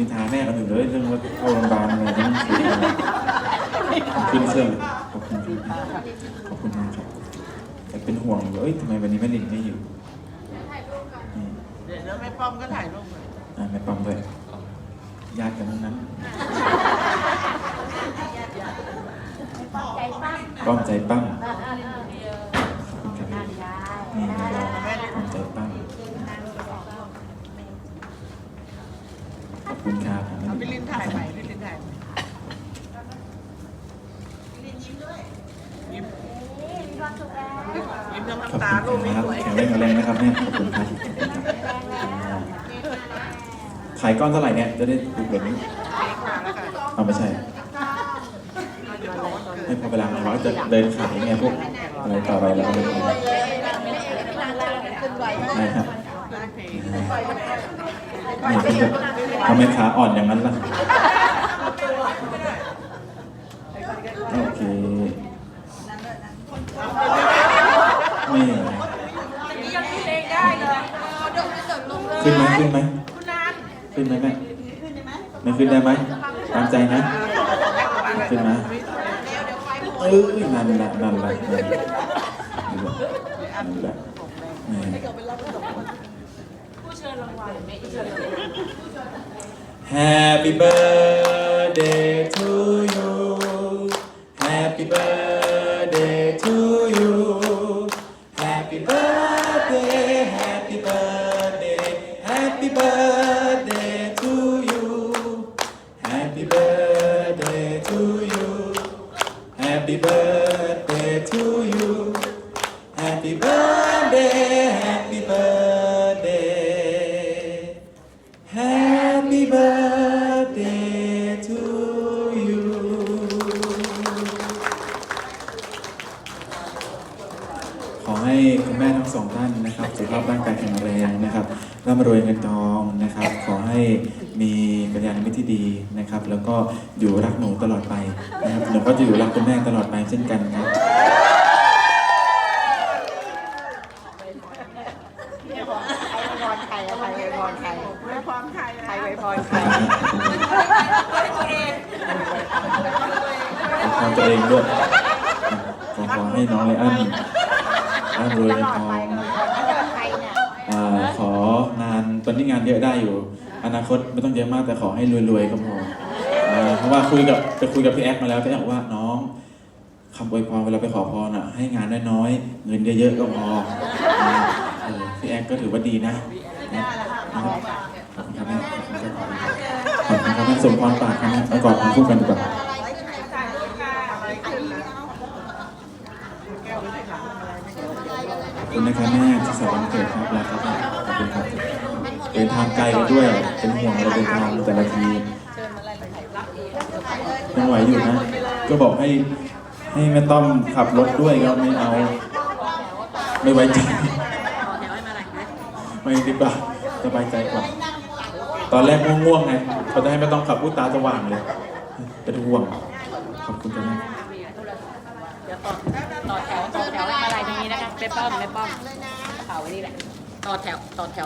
นินทาแม่กันถึงเลยเรื่องว่าเข้าโรงพยาบาลอะไรนั่นขึ้นเครื่อขอบคุณขอบคุณมากครับแต่เป็นห่วงอยู่เอ้ยทำไมวันนี้แม่หลิงไม่อยู่เดี๋ยวแม่ป้อมก็ถ่ายรูปเลยอ่าแม่ปั๊มด้วยญาติกันทั้งนั้นใจปั้มป้อมใจปั้ม เออเออเออ ขอบคุณครับ นั่นได้ นี่นะครับป้อมใจปั้มขอบ คุณครับเอาพี่ลินถ่ายใหม่พี่ลินถ่ายใหม่พี่ลินยิ้มด้วยยิ้มมีความสุขแล้วยิ้มทั้งน้ำตาลูกไม่สวยแข็งแรงแข็งแรงนะครับเนี่ยขอบคุณครับขายก้อนเท่าไหร่เนี่ยจะได้ดูแบบนี้เอาไม่ใช่ให้พอเวลาเราจะเดินขายไงพวกอะไรต่อไปแล้วก็เลยนะครับ เพลงนี่คือแบบทำไมขาอ่อนอย่างนั้นล่ะ โอเคนี่ขึ้นไหมขึ้นไหมขึ้นไหมแม่ไม่ขึ้นได้ไหมตามใจนะขึ้นนะเอ้ยนั่นแหละนั่นแหละนั่นแหละนั่นแหละ Happy birthday to birthday to you ขอให้คุณแม่ทั้งสองท่านนะครับสุขภาพร่างกายแข็งแรงนะครับร่ำรวยเงินทองนะครับ ขอให้มีกัลยาณมิตรที่ดีนะครับ แล้วก็อยู่รักหนูตลอดไปนะครับหนูก็จะอยู่รักคุณแม่ตลอดไปเช่นกันครับ ใครไวพรใครไว้พรใครใครไวพรใครขอตัวเองด้วยขอขอให้น้องไลอ้อนร่ำรวยเงินทองใครเนี่ยอ่าของานตอนนี้งานเยอะได้อยู่ อนาคตไม่ต้องเยอะมากแต่ขอให้รวยๆก็พออ่าเพราะว่าคุยกับไปคุยกับพี่แอ๊กมาแล้วพี่แอ๊กบอกว่าน้องคำอวยพรเวลาไปขอพรอะให้งานน้อยๆเงินเยอะๆก็พออ่าเออพี่แอ๊กก็ถือว่าดีนะ นะนะครับขอบคุณครับแม่ขอบคุณครับอบคุณครับแม่สมพรปากครับแม่เอากอดมาคู่กันดีกว่าแก้วยขอบคุณนะครับแม่ที่สาววันเกิดครับรักครับขอบคุณครับเดินทางไกลกันด้วยเป็นห่วงเราเดินทางแต่ละทียังไหวอยู่นะ ก็บอกให้ให้แม่ต้อมขับรถด้วยก็ไม่เอา ไม่ไว้ใจ ไม่ดีกว่าสบายใจกว่า ตอนแรกง่วงๆไงเขาจะให้ไม่ต้องขับพูตาสว่างเลย เป็นห่วง ขอบคุณมากเดี๋ยวต่อต่อแถวต่อแถวอะไรตรงนี้นะคะเป๊ป้อมเป๊ป้อมเผาไว้นี่แหละต่อแถวต่อแถว